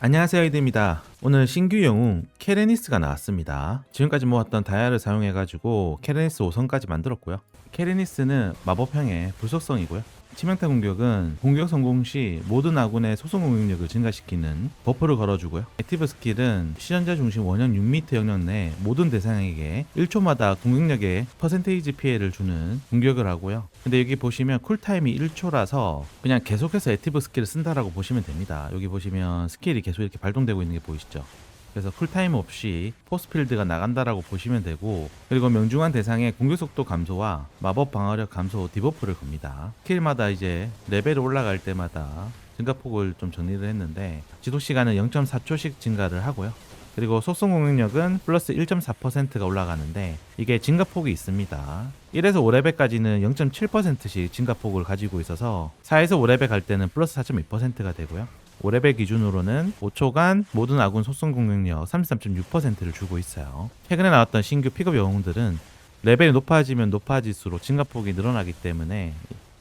안녕하세요 이드입니다. 오늘 신규 영웅 케레니스가 나왔습니다. 지금까지 모았던 다이아를 사용해가지고 케레니스 5성까지 만들었고요. 케레니스는 마법형의 불속성이고요. 치명타 공격은 공격 성공 시 모든 아군의 소송 공격력을 증가시키는 버프를 걸어주고요. 액티브 스킬은 시전자 중심 원형 6m 영역 내 모든 대상에게 1초마다 공격력의 퍼센테이지 피해를 주는 공격을 하고요. 근데 여기 보시면 쿨타임이 1초라서 그냥 계속해서 액티브 스킬을 쓴다라고 보시면 됩니다. 여기 보시면 스킬이 계속 이렇게 발동되고 있는 게 보이시죠? 그래서 쿨타임 없이 포스필드가 나간다라고 보시면 되고 그리고 명중한 대상의 공격 속도 감소와 마법 방어력 감소 디버프를 겁니다. 스킬마다 이제 레벨이 올라갈 때마다 증가폭을 좀 정리를 했는데 지속 시간은 0.4초씩 증가를 하고요. 그리고 속성 공격력은 플러스 1.4%가 올라가는데 이게 증가폭이 있습니다. 1에서 5레벨까지는 0.7%씩 증가폭을 가지고 있어서 4에서 5레벨 갈 때는 플러스 4.2%가 되고요. 5레벨 기준으로는 5초간 모든 아군 속성 공격력 33.6%를 주고 있어요. 최근에 나왔던 신규 픽업 영웅들은 레벨이 높아지면 높아질수록 증가폭이 늘어나기 때문에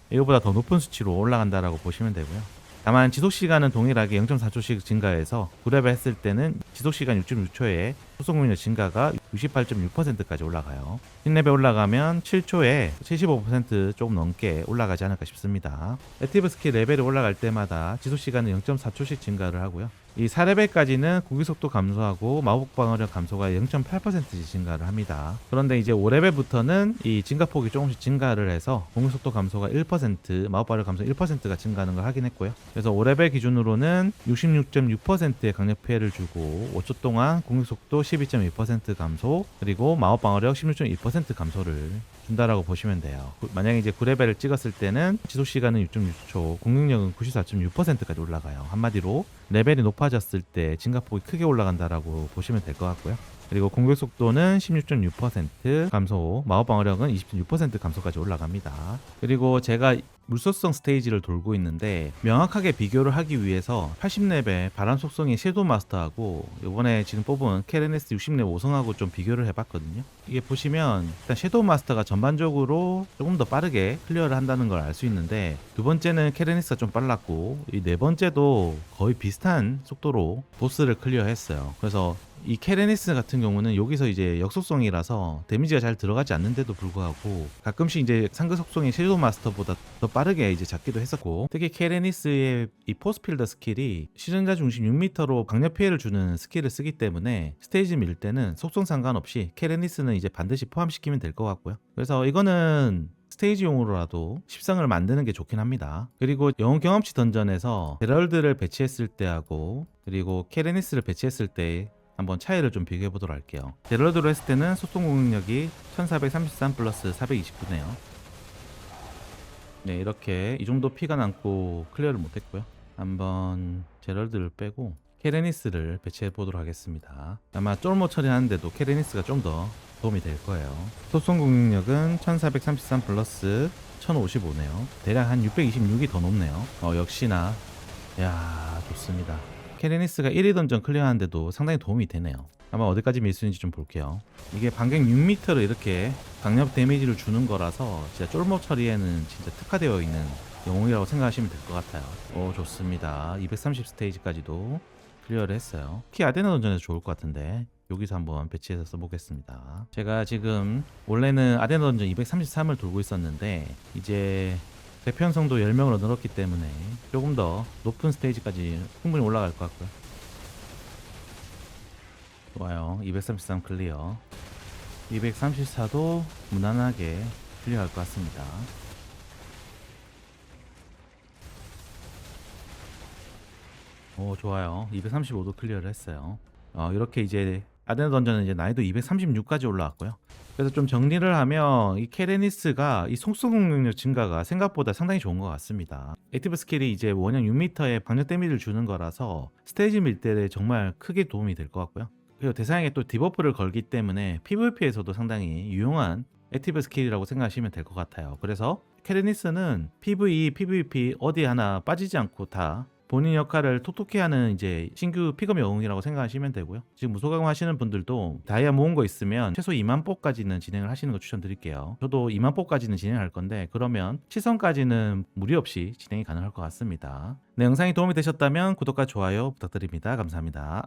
이거보다 더 높은 수치로 올라간다라고 보시면 되고요. 다만 지속 시간은 동일하게 0.4초씩 증가해서 9레벨 했을 때는 지속 시간 6.6초에 능력 증가가 68.6%까지 올라가요. 10레벨 올라가면 7초에 75% 조금 넘게 올라가지 않을까 싶습니다. 액티브 스킬 레벨이 올라갈 때마다 지속 시간은 0.4초씩 증가를 하고요. 이 4레벨까지는 공기 속도 감소하고 마법 방어력 감소가 0.8%씩 증가를 합니다. 그런데 이제 5레벨부터는 이 증가폭이 조금씩 증가를 해서 공기 속도 감소가 1%, 마법 방어력 감소 1%가 증가하는 걸 확인했고요. 그래서 5레벨 기준으로는 66.6%의 강력 피해를 주고 5초 동안 공격 속도 12.2% 감소, 그리고 마법 방어력 16.2% 감소를 준다라고 보시면 돼요. 구- 만약에 이제 9레벨을 찍었을 때는 지속 시간은 6.6초, 공격력은 94.6%까지 올라가요. 한마디로 레벨이 높아졌을 때 증가폭이 크게 올라간다라고 보시면 될 것 같고요. 그리고 공격 속도는 16.6% 감소, 마법 방어력은 20.6% 감소까지 올라갑니다. 그리고 제가 물소성 스테이지를 돌고 있는데 명확하게 비교를 하기 위해서 80레벨 바람 속성의 섀도우 마스터하고 이번에 지금 뽑은 케레네스 60레벨 5성하고 좀 비교를 해봤거든요. 이게 보시면 일단 섀도우 마스터가 전 반적으로 조금 더 빠르게 클리어를 한다는 걸 알 수 있는데 두 번째는 케레네스가 좀 빨랐고 이 네 번째도 거의 비슷한 속도로 보스를 클리어했어요. 그래서 이 케레니스 같은 경우는 여기서 이제 역속성이라서 데미지가 잘 들어가지 않는데도 불구하고 가끔씩 이제 상급 속성의 섀도우 마스터보다 더 빠르게 이제 잡기도 했었고 특히 케레니스의 이 포스필더 스킬이 시전자 중심 6m로 강력 피해를 주는 스킬을 쓰기 때문에 스테이지 밀 때는 속성 상관없이 케레니스는 이제 반드시 포함시키면 될 것 같고요. 그래서 이거는 스테이지용으로라도 십상을 만드는 게 좋긴 합니다. 그리고 영웅 경험치 던전에서 제럴드를 배치했을 때하고 그리고 케레니스를 배치했을 때 한번 차이를 좀 비교해 보도록 할게요. 제럴드로 했을 때는 소통 공격력이 1433 플러스 429네요. 네, 이렇게 이 정도 피가 남고 클리어를 못했고요. 한번 제럴드를 빼고 케레니스를 배치해 보도록 하겠습니다. 아마 쫄모 처리하는데도 케레니스가 좀 더 도움이 될 거예요. 소송 공격력은 1433 플러스 1055네요. 대략 한 626이 더 높네요. 어, 역시나 야 좋습니다. 케레니스가 1위 던전 클리어하는데도 상당히 도움이 되네요. 아마 어디까지 밀수 있는지 좀 볼게요. 이게 반경 6m를 이렇게 강력 데미지를 주는 거라서 진짜 쫄모 처리에는 진짜 특화되어 있는 영웅이라고 생각하시면 될 것 같아요. 오 좋습니다. 230 스테이지까지도 클리어를 했어요. 특히 아데나 던전에서 좋을 것 같은데 여기서 한번 배치해서 써보겠습니다. 제가 지금 원래는 아데나 던전 233을 돌고 있었는데 이제 대편성도 10명으로 늘었기 때문에 조금 더 높은 스테이지까지 충분히 올라갈 것 같고요. 좋아요. 233 클리어. 234도 무난하게 클리어할 것 같습니다. 오 좋아요 235도 클리어를 했어요 어, 이렇게 이제 아데나 던전은 이제 난이도 236까지 올라왔고요. 그래서 좀 정리를 하면 이 케레니스가 이 속성 공격력 증가가 생각보다 상당히 좋은 것 같습니다. 액티브 스킬이 이제 원형 6m의 방력 데미지를 주는 거라서 스테이지 밀 때 정말 크게 도움이 될 것 같고요. 그리고 대상에게 또 디버프를 걸기 때문에 PVP에서도 상당히 유용한 액티브 스킬이라고 생각하시면 될 것 같아요. 그래서 케레니스는 PVE, PVP 어디 하나 빠지지 않고 다 본인 역할을 톡톡히 하는 이제 신규 픽업 영웅이라고 생각하시면 되고요. 지금 무소강 하시는 분들도 다이아 모은 거 있으면 최소 2만 뽑까지는 진행을 하시는 거 추천드릴게요. 저도 2만 뽑까지는 진행할 건데 그러면 시선까지는 무리 없이 진행이 가능할 것 같습니다. 네, 영상이 도움이 되셨다면 구독과 좋아요 부탁드립니다. 감사합니다.